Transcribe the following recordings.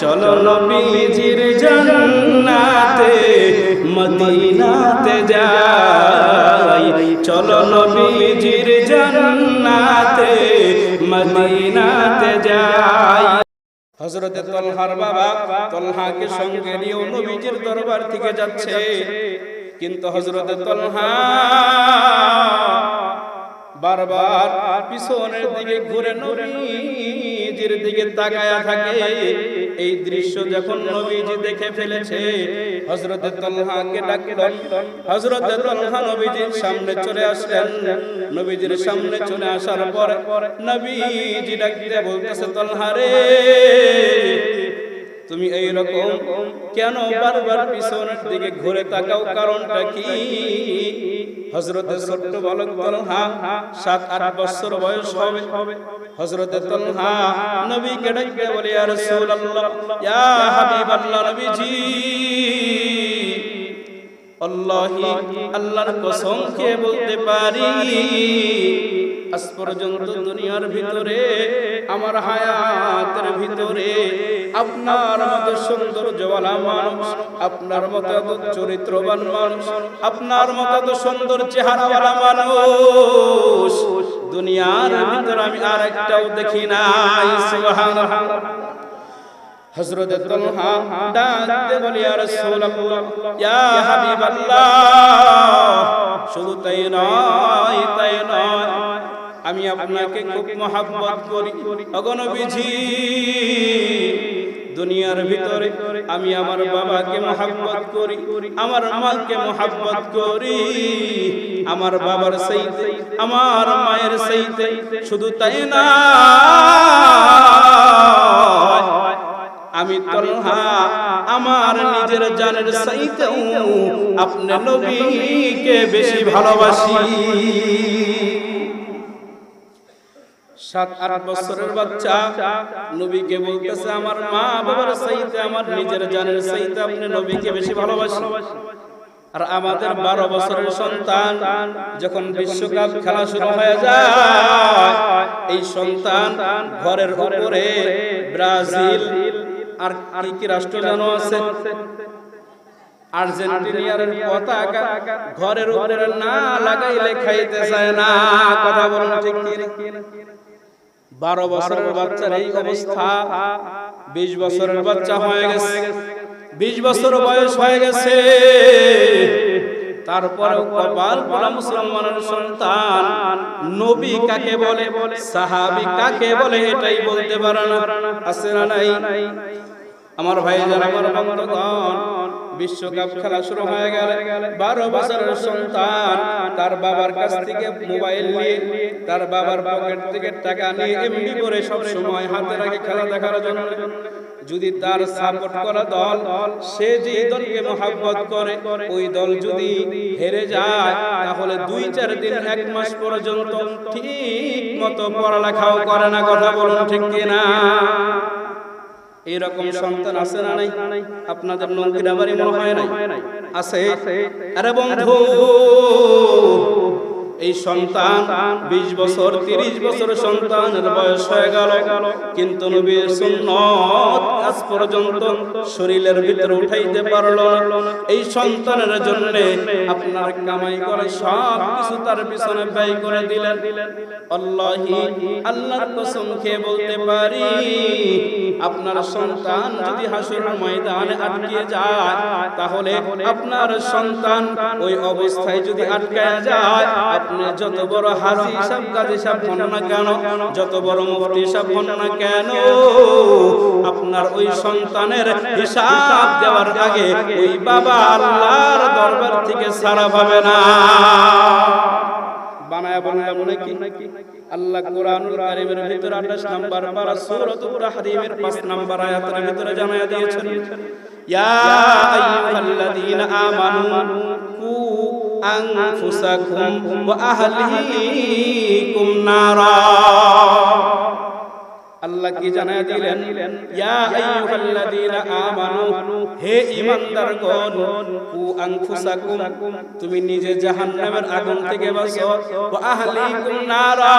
চলো নবীজির জান্নাতে, মদিনাতে যাই। চলো নবীজির জান্নাতে, মদিনাতে যাই। হজরতে তলহার বাবা তলহাকে সঙ্গে নিয়েও নবীজির দরবার থেকে যাচ্ছে। কিন্তু হজরতে তলহা বারবার পিছনের দিকে ঘুরে নবীজির দিকে তাকায়া থাকে। এই দৃশ্য যখন নবীজি দেখে ফেলেছে হজরতে তলহাকে ডাকলেন। হজরতে তলহা নবীজির সামনে চলে আসলেন। নবীজির সামনে চলে আসার পরে নবীজি ডাকতে বলতেছে, তলহা রে তুমি এই রকম কেন বারবার পিছনের দিকে ঘুরে তাকাও? কারণটা কি? হজরতে ছোট্ট বালক তলহা সাত, আট বছর বয়স হবে। হজরতে তলহা নবীকে ডাকতে বলে আর রাসূলুল্লাহ, ইয়া হাবিবাল্লাহ নবীজি, আল্লাহি, আল্লাহর কসম খেয়ে বলতে পারি আজ পর্যন্ত দুনিয়ার ভিতরে, আমার হায়াতের ভিতরে, আপনার মতো সুন্দর জওয়ালা মানুষ, আপনার মতো এত চরিত্রবান মানুষ, আপনার মতো এত সুন্দর চেহারাওয়ালা মানুষ, দুনিয়ার ভিতরে আমি আর একটাও দেখি নাই, সুবহানাল্লাহ। হযরত তলহা ডাকতে বলি, ইয়া রাসূলুল্লাহ, ইয়া হাবিবাল্লাহ, শুধু তাই নয় তাই নয় আমি আপনাকে খুব মহাব্বত করি। অগণবিঝি দুনিয়ার ভিতরে আমি আমার বাবাকে মহাব্বত করি। আমার মাকে মহাব্বত করি। আমার বাবার সেইতে আমার মায়ের সেইতে শুধু তাই না আমি তলহা আমার নিজের জানের সাইতেও আপনি নবীকে বেশি ভালোবাসি। সাত, আট বছরের বাচ্চা। নবীকে বলতেছে, আমার মা বাবার সাইতে আমার নিজের জানের সাইতে আপনি নবীকে বেশি ভালোবাসি আর আমাদের বারো বছরের সন্তান যখন বিশ্বকাপ খেলা শুরু হয়ে যায়, এই সন্তান ঘরের উপরে ব্রাজিল। আর আর কি রাষ্ট্র যেন আছে? আর্জেন্টিনিয়ার পতাকা ঘরের উপরে না লাগাইলে খাইতে চায় না। কথা বলুন ঠিক কি না? বারো বছরের বাচ্চার এই অবস্থা। বিশ বছরের বাচ্চা হয়ে গেছে। বিশ বছর বয়স হয়ে গেছে। তারপরে কপাল পরা মুসলমানের সন্তান। নবী কাকে বলে? সাহাবি কাকে বলে? এটাই বলতে পারে না। আছে না নাই? আমার ভাই যারা আমার বিশ্বকাপ খেলা শুরু হয়ে গেল বারো বছরের সন্তান, তার বাবার কাছ থেকে মোবাইল নিয়ে, তার বাবার পকেট থেকে টাকা নিয়ে এমনি করে সব সময় হাতে রাখে খেলা দেখার জন্য। যদি তার সাপোর্ট করা দল, সে যে দলকে মহাব্বত করে, ওই দল যদি হেরে যায়, তাহলে দুই চার দিন, এক মাস পর্যন্ত ঠিক মতো পড়ালেখাও করে না, কথা বলুন ঠিক কিনা? এরকম সন্তান আছে না নাই? আপনাদের নঙ্গিনা আবারই মনে হয় নাই? আছে। আরে বন্ধু এই সন্তান 20 বছর 30 বছর সন্তানের বয়স হয়ে গেল। কিন্তু নবীর সুন্নত আজ পর্যন্ত শরীরের ভিতরে উঠাইতে পারল না। এই সন্তানের জন্য আপনার কামাই করে সব কিছু তার পিছনে ব্যয় করে দিলেন। আল্লাহি, আল্লাহর কসম খেয়ে বলতে পারি, আপনার সন্তান যদি হাসুর ময়দানে আটকে যায়, তাহলে আপনার সন্তান ওই অবস্থায় যদি আটকে যায় যত বড় হাজি সাহেব গাজী সাহেব হন না কেন? যত বড় মুফতি সাহেব হন না কেন? আপনার ওই সন্তানের হিসাব দেওয়ার আগে ওই বাবা আল্লাহর দরবার থেকে সারা পাবে না। বানায় বললাম নাকি? আল্লাহ কোরআনুল কারীমের ভিতরে 28 নাম্বার পারা সূরাতুল তাহরীমের 5 নাম্বার আয়াতের ভিতরে জানায়া দিয়েছেন, ইয়া আইয়ুহাল্লাযীনা আমানু ওয়া আহলিকুম নারা আল্লাহ কি জানায় দিলেন? ইয়া আইয়ুহাল্লাযীনা আমানু, হে ঈমানদারগণ, কু আনফুসাকুম, তুমি নিজে জাহান্নামের আগুন থেকে বাঁচো। ওয়া আহলিকুম নারা,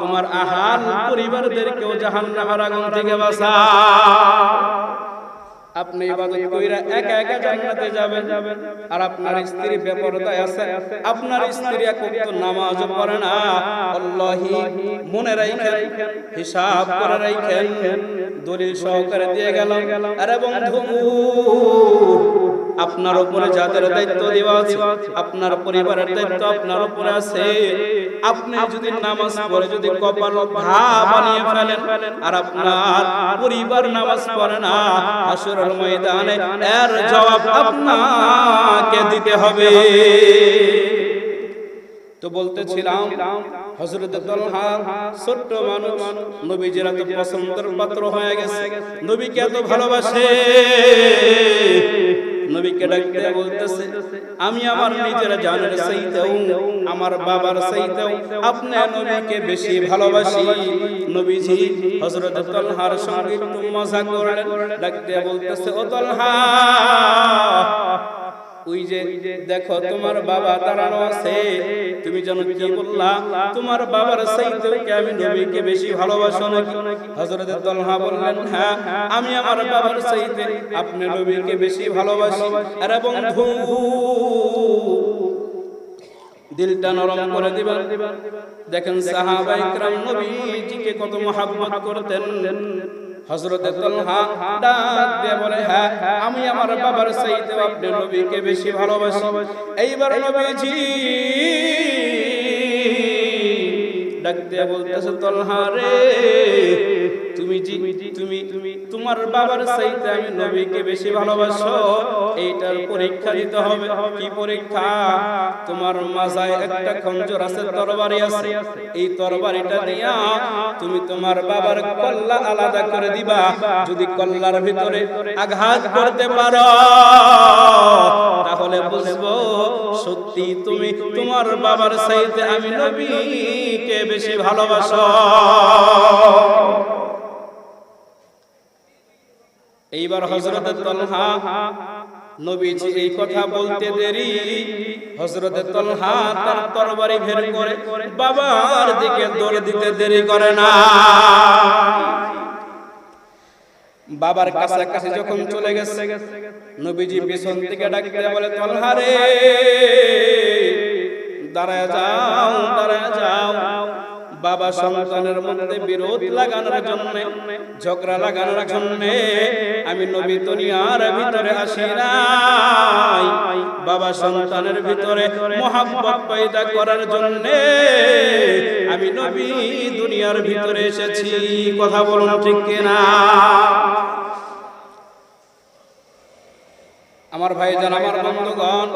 তোমার আহাল পরিবারদেরকেও জাহান্নামের আগুন থেকে বাঁচাও আপনি ইবাদত কইরা একা একা জান্নাতে যাবেন। আর আপনার স্ত্রী বেপরদায় আছে। আপনার স্ত্রী এক ওয়াক্ত নামাজও পড়ে না। আল্লাহি মনে রাখেন হিসাব করে রাখেন দলিল সহকারে দিয়ে গেলাম। আরে বন্ধু আপনার উপরে যাদের দায়িত্ব দেওয়া আছে, আপনার পরিবারের দায়িত্ব আপনার উপরে আছে। আপনি যদি নামাজ পড়ে, যদি কপাল ঘা বানিয়ে ফেলেন, আর আপনার পরিবার নামাজ পড়ে না, হাসরের ময়দানে এর জবাব আপনাকে দিতে হবে। তো বলতেছিলাম, হযরত তালহা ছোট্ট মানুষ, নবীজির এত পছন্দের পাত্র হয়ে গেছে। নবীকে এত ভালোবাসে। নবীকে ডাকতে বলতেছে, আমি আমার নিজের জানের চাইতেও, আমার বাবার চাইতেও আপনি নবীকে বেশি ভালোবাসি। নবীজি হযরত তলহার সঙ্গে একটু মজা করলেন, ডাকতে বলতেছে, ও তালহা ওই যে দেখো তোমার বাবা দাঁড়ানো আছে তুমি জানো কি বললা তোমার বাবার চাইতেও কি আমি নবীকে বেশি ভালোবাসো নাকি হযরত তালহা বললেন হ্যাঁ আমি আমার বাবার চাইতে আপনি নবীকে বেশি ভালোবাসি আরে বন্ধু দিলটা নরম করে দিবেন দেখেন সাহাবাই کرام নবীজিকে কত মহব্বত করতেন হযরতে তলহা ডাক দিয়ে বলে হ্যাঁ আমি আমার বাবার চাইতে আপনি নবীকে বেশি ভালোবাসি। এইবার নবীজি ডাক দিয়ে বলতেছে, তলহা রে তুমি জি তুমি তুমি, তোমার বাবার চাইতে আমি নবীকে বেশি ভালোবাসো, এইটার পরীক্ষা দিতে হবে। কি পরীক্ষা? তোমার মাজায় একটা খঞ্জর আছে, তরবারি আছে। এই তরবারিটা নিয়া তুমি তোমার বাবার কল্লা আলাদা করে দিবা। যদি কল্লার ভিতরে আঘাত করতে পারো, তাহলে বুঝব সত্যি তুমি তোমার বাবার চাইতে আমি নবীকে বেশি ভালোবাসো। এইবার হজরত তলহা নবীজি এই কথা বলতে দেরি। হজরত তলহা তার তরবারি বের করে বাবার দিকে দৌড় দিতে দেরি করে না। বাবার কাছাকাছি যখন চলে গেছে, নবীজি পিছন থেকে ডাকতে বলে তলহা রে, দাঁড়ায় যাও দাঁড়ায় যাও। বাবা সন্তানের মধ্যে বিরোধ লাগানোর জন্য, ঝগড়া লাগানোর জন্য আমি নবী দুনিয়ার ভিতরে আসি নাই। বাবা সন্তানের ভিতরে মোহাম্মত পয়দা করার জন্য আমি নবী দুনিয়ার ভিতরে এসেছি। কথা বলুন ঠিক কিনা? আমার ভাইজান, আমার বন্ধুগণ,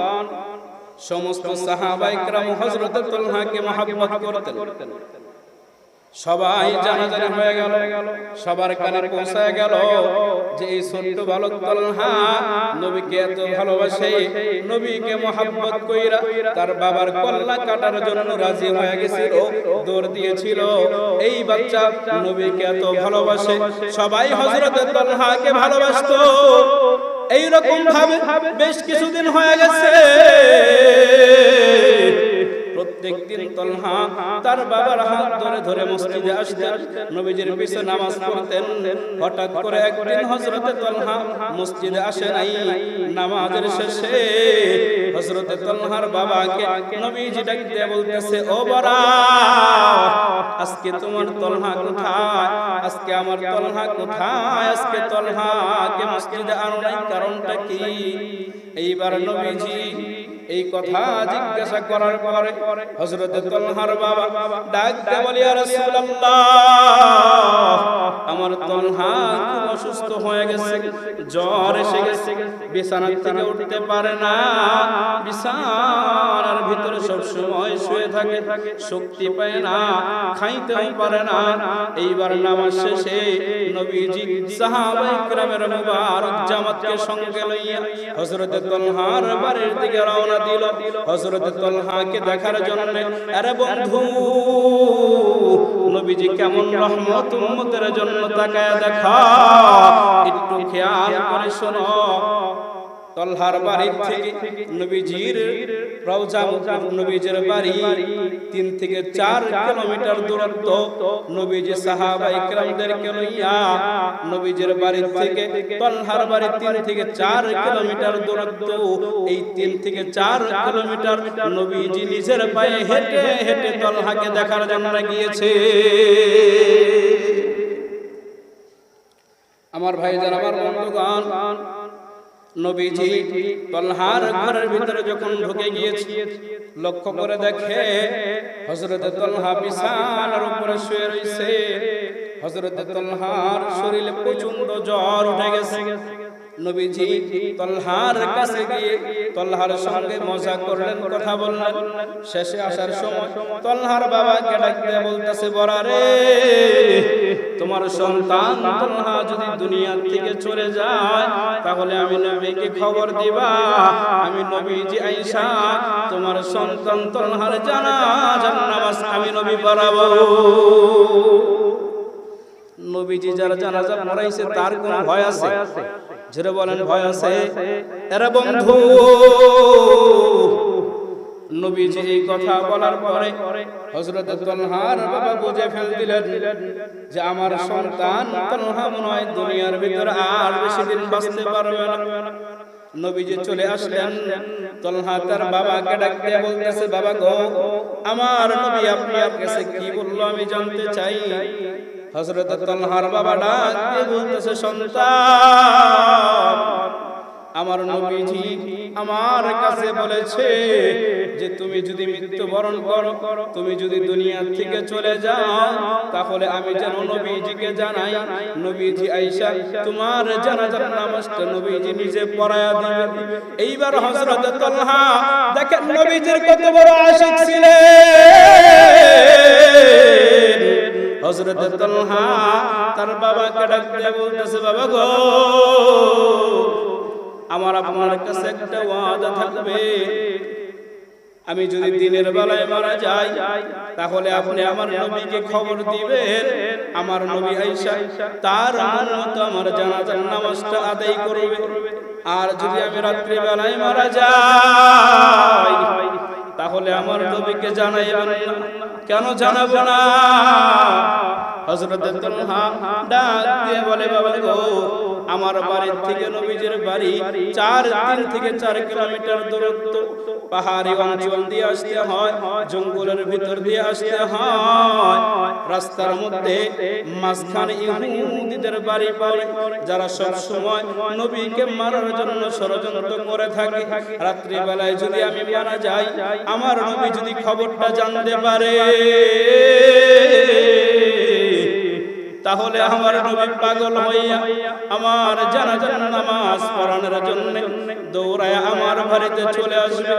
সমস্ত সাহাবাইকরাম হযরত তালহাকে মহব্বত করতেন। সবাই জানাজানি হয়ে গেল। সবার কানে পৌঁছায় গেল যে এই ছোট্ট বালক তালহা নবীকে এত ভালোবাসে নবীকে মহব্বত কইরা তার বাবার কল্লা কাটার জন্য রাজি হয়ে গেছিল দৌড় দিয়েছিল। এই বাচ্চা নবীকে এত ভালোবাসে সবাই হযরত তালহাকে ভালোবাসতো। এইরকম ভাবে বেশ কিছুদিন হয়ে গেছে। প্রত্যেক তলহা তার বাবার হাত ধরে ধরে মসজিদে আসতেন। নবীজির পিছে নামাজ পড়তেন। হঠাৎ করে একদিন হযরতে তলহা মসজিদে আসে নাই। নামাজের শেষে হযরতে তলহার বাবাকে নবীজি ডাক দিয়ে বলতেছে, ও বড়া আজকে তোমার তলহা কোথায়? আজকে আমার তলহা কোথায়? আজকে তলহাকে মসজিদে আনো কারণটা কি? এইবার নবীজি এই কথা জিজ্ঞাসা করার পরে হযরত তলহার বাবা ডাক আমার তলহা অসুস্থ হয়ে গেছে, জ্বর এসে গেছে। বিছানার থেকে উঠতে পারে না। বিছানার ভিতরে সব সময় শুয়ে থাকে, শক্তি পায় না খাইতে পারে না। এইবার নামাজ শেষে নবীজি সাহাবাই کرامের মুবারক জামাতকে সঙ্গে লইয়া হযরত তলহার বাড়ির দিকে রওনা দিল। হযরত তলহাকে দেখার জন্য, আরে বন্ধু নবীজি কেমন রহমত উম্মতের জন্য তাকায় দেখা। একটু খেয়াল করে শোনো। তলহার বাড়ির থেকে নবীজির নবীজির বাড়ি তিন থেকে চার দূরত্ব। নবীজি নবীজির বাড়ি তিন থেকে চার দূরত্ব। এই তিন থেকে চার নবীজি নিজের পায়ে হেঁটে হেঁটে তলহাকে দেখার জন্য গিয়েছে। আমার ভাইজান, আমার বন্ধুগণ নবীজি তলহার ঘরের ভিতরে যখন ঢুকে গিয়েছি, লক্ষ্য করে দেখে হজরত তলহা বিশালের উপরে শুয়ে রয়েছে। হজরত তলহার শরীরে প্রচণ্ড জ্বর উঠে গেছে। নবীজি তলহার কাছে গিয়ে তলহার সঙ্গে মজা করলেন, কথা বললেন। শেষে আসার সময় তলহার বাবাকে ডাকতে বলতেছে বরারে তোমার সন্তান তলহা যদি দুনিয়া থেকে চলে যায়, তাহলে আমি নবীকে খবর দিবা। আমি নবীজি আইসা, তোমার সন্তান তলহার জানা নামাজ আমি নবী পড়াবো। নবীজি যারা জানাজা পড়াইছে, তার কোন ভয় আছে? যেটা বলেন ভয় আছে? এরা বন্ধু নবীজি এই কথা বলার পরে হযরত তলহার বাবা বুঝে ফেল দিলেন যে আমার সন্তান তলহা মনে হয় দুনিয়ার ভিতর আর বেশি দিন বাঁচতে পারবে না। নবীজি চলে আসলেন। তলহা তার বাবাকে ডাক দিয়ে বলতেছে বাবা গো আমার নবী আপনার কাছে কি বলল আমি জানতে চাই। হযরত তলহার বাবা ডাক বলতেছে, সন্তান, আমার নবীজি আমার কাছে বলেছে যে তুমি যদি মৃত্যুবরণ করো, তুমি যদি দুনিয়া থেকে চলে যাও, তাহলে আমি যেন নবীজিকে জানাই, নবীজি আইসা তোমার জানাজার নামাজটা নবীজি নিজে পড়ায়া দিবে এইবার হযরত তালহা দেখেন নবীজির কত বড় আশিক ছিলেন। হযরত তালহা তার বাবাকে ডাক বলতেছে, বাবা গো, আমার আপনার কাছে একটা ওয়াদা থাকবে। আমি যদি দিনের বেলায় মারা যাই, তাহলে আপনি আমার নবীকে খবর দিবেন। আমার নবী আইসা তার মতো আমার জানাজার নামাজটা আদায় করবে। আর যদি আমি রাত্রিবেলায় মারা যাই তাহলে আমার নবীকে জানাইবেন কেন জানাব না? তলহা ডাক দিয়ে বলে বাবা গো আমার বাড়ির থেকে নবীজির বাড়ি চার তিন থেকে চার কিলোমিটার দূরত্ব। পাহাড়ি অঞ্চল দিয়ে আসতে হয় জঙ্গলের ভিতর দিয়ে আসতে হয়। রাস্তার মধ্যে মাঝখানে ইহুদিদের বাড়ি পড়ে। যারা সব সময় নবীকে মারার জন্য ষড়যন্ত্র করে থাকে। রাত্রি বেলায় যদি আমি মারা যাই আমার নবী যদি খবরটা জানতে পারে। তাহলে আমার নবী পাগল হইয়া আমার জানাজার নামাজ পড়ানোর জন্য দৌড়ায় আমার বাড়িতে চলে আসবে।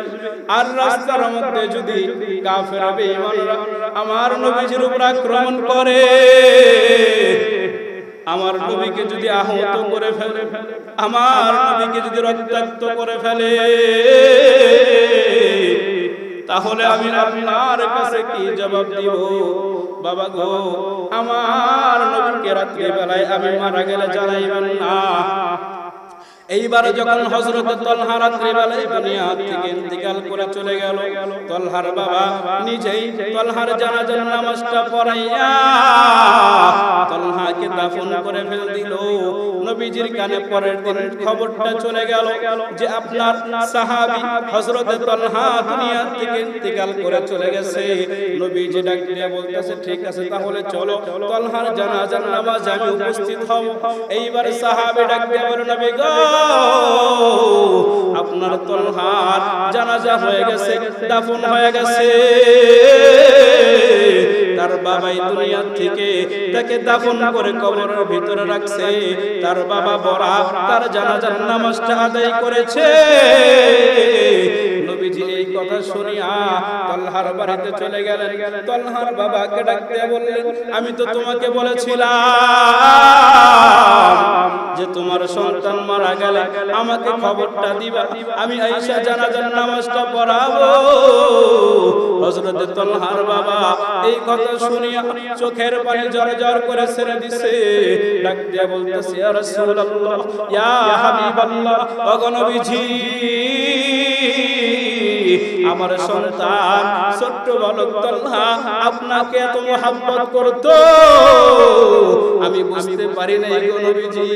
আর রাস্তার মধ্যে যদি কাফের আমার নবীজির উপর আক্রমণ করে, আমার নবীকে যদি আহত করে ফেলে, আমার নবীকে যদি রক্তাক্ত করে ফেলে, তাহলে আমি আপনার কাছে কি জবাব দিব? বাবা গো আমার নবীকে রাত্রিবেলায় আমি মারা গেলে জানাইবেন না। এইবার যখন হজরত তলহা রাত্রি বেলায় দুনিয়া থেকে ইন্তিকাল করে চলে গেল, তলহার বাবা নিজেই তলহার জানাজার নামাজটা পড়াইয়া তলহাকে দাফন করে ফেল দিল। নবীজির কানে পরের দিন খবরটা চলে গেল যে আপনার সাহাবী হজরত তলহা দুনিয়া থেকে ইন্তিকাল করে চলে গেছে। নবীজি ডাক দিয়ে বলতেছে, ঠিক আছে, তাহলে চলো তলহার জানাজার নামাজ আমি উপস্থিত হব। এইবার সাহাবী ডাক দিয়ে বলে, নবী গো আপনার তলহার জানাজা হয়ে গেছে, দাফন হয়ে গেছে। তার বাবাই দুনিয়া থেকে তাকে দাফন করে কবরের ভিতরে রাখছে। তার বাবা বড়া তার জানাজার নামাজটা আদায় করেছে। শুনিয়া তলহার বাড়িতে চলে গেলেন। তলহার বাবাকে ডাকতে বললেন আমি তো তোমাকে বলেছিলাম যে তোমার সন্তান মারা গেলে আমাকে খবরটা দিবা। আমি আয়েশা জানাজার নামাজটা পড়াবো। তলহার বাবা এই কথা শুনিয়া চোখের পানি জড় জড় করে ছেড়ে দিছে। ডাক দিয়া বলতেছে ইয়া রাসূলুল্লাহ ইয়া হাবিবাল্লাহ নবীজি আমার সন্তান, ছোট্ট বালক তলহা আপনাকে এত মোহাব্বত করত? আমি বুঝতে পারি নাই গো নবীজি,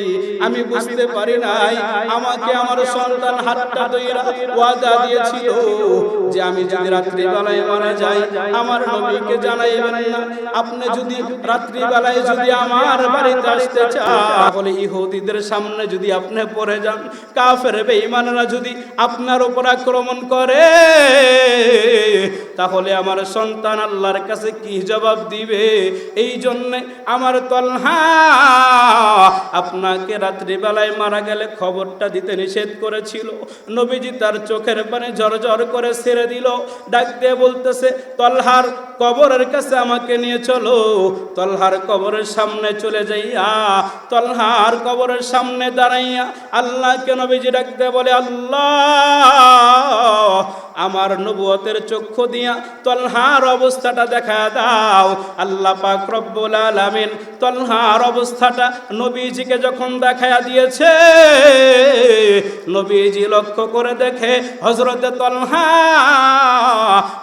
আমি বুঝতে পারি নাই। আমাকে আমার সন্তান হাতটা দইরা ওয়াদা দিয়েছিল যে আমি যদি রাত্রি বেলায় মারা যাই, আমার নবীকে জানাইবেন না। আপনি যদি রাত্রি বেলায় যদি আমার বাড়িতে আসতে চান, তাহলে ইহুদিদের সামনে যদি আপনি পড়ে যান, কাফের বেঈমানরা যদি আপনার উপর আক্রমণ করে তাহলে আমার সন্তান আল্লাহর কাছে কি জবাব দিবে? এই জন্য আমার তলহা আপনাকে রাত্রিবেলায় মারা গেলে খবরটা দিতে নিষেধ করেছিল। নবীজি তার চোখের পানে ঝরঝর করে ছেড়ে দিল। ডাক দিয়ে বলতেছে, তলহার কবরের কাছে আমাকে নিয়ে চলো। তলহার কবরের সামনে চলে যাইয়া, তলহার কবরের সামনে দাঁড়াইয়া আল্লাহকে নবীজি ডাক দিয়ে বলে, আল্লাহ আমার নবুয়তের চক্ষু দিয়া তলহার অবস্থাটা দেখা দাও। আল্লাহ পাক রব্বুল আলামিন তলহার অবস্থাটা নবীজিকে যখন দেখায়া দিয়েছে, নবীজি লক্ষ্য করে দেখে হজরতে তলহা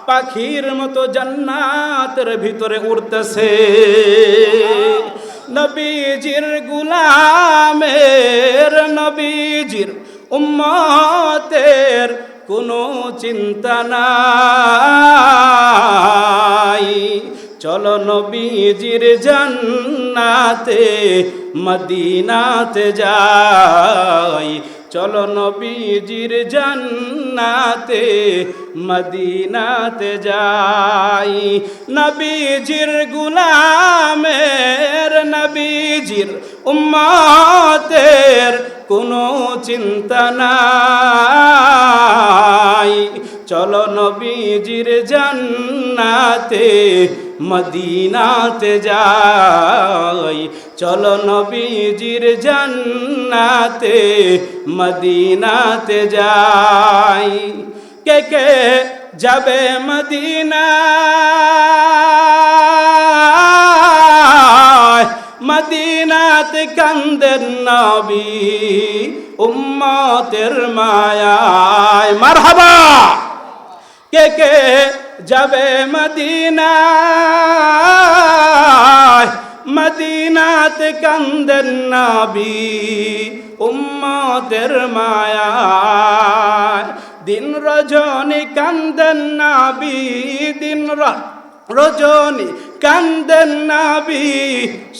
পাখির মতো জান্নাতের ভিতরে উড়তেছে। নবীজির গুলামের, নবীজির উম্মতের কোনো চিন্তা নাই। চলো নবীজির জান্নাতে, মদিনাতে যাই। চলো নবীজির জান্নাতে, মদিনাতে যাই। নবীজির গুলামের, নবীজির উম্মতের কোনো চিন্তা নাই। নবীজির জান্নাতে, মদিনাতে যাই। চলো নবীজির জান্নাতে, মদিনাতে যাই। কে কে যাবে মদিনা মদিনাতে কান্দেন নবী, উম্মতের মায়ায়। মারহাবা! কে কে যাবে মদিনা মদিনাতে কান্দেন নবী উম্মতের মায়ায়। দিন রজনী কান্দেন নবী, দিন রজনী কান্দেন নাবি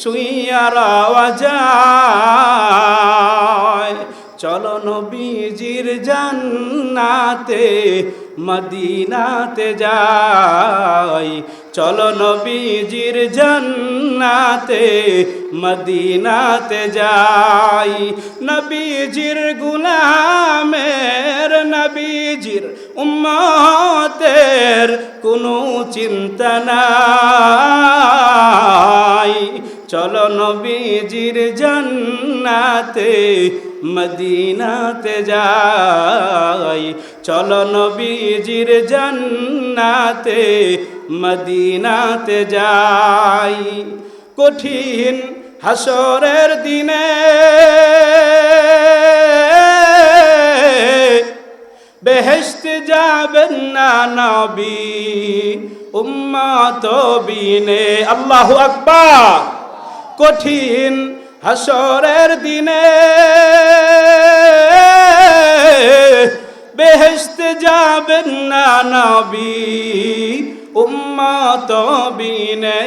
শুইয়ার আওয়াজায় চলো নবীজির জান্নাতে মদিনাতে যাই। চলো নবীজির জান্নাতে মদিনাতে যাই। নবীজির গুলামের নবীজির উম্মতের কোনো চিন্তা নাই। চলো নবীজির জান্নাতে, মদিনাতে যাই। চলো নবীজির জান্নাতে, মদিনাতে যাই। কঠিন হাসরের দিনে বেহেশত যাবেন না নবী, উম্মত বিনে। আল্লাহু আকবার। কঠিন হাসরের দিনে বেহেশত যাবেন না নবী, উম্মত বিনে।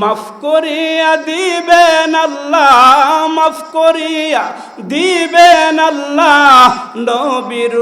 মাফ করিয়া দিবেন আল্লাহ, মাফ করিয়া দিবেন আল্লাহ নবীর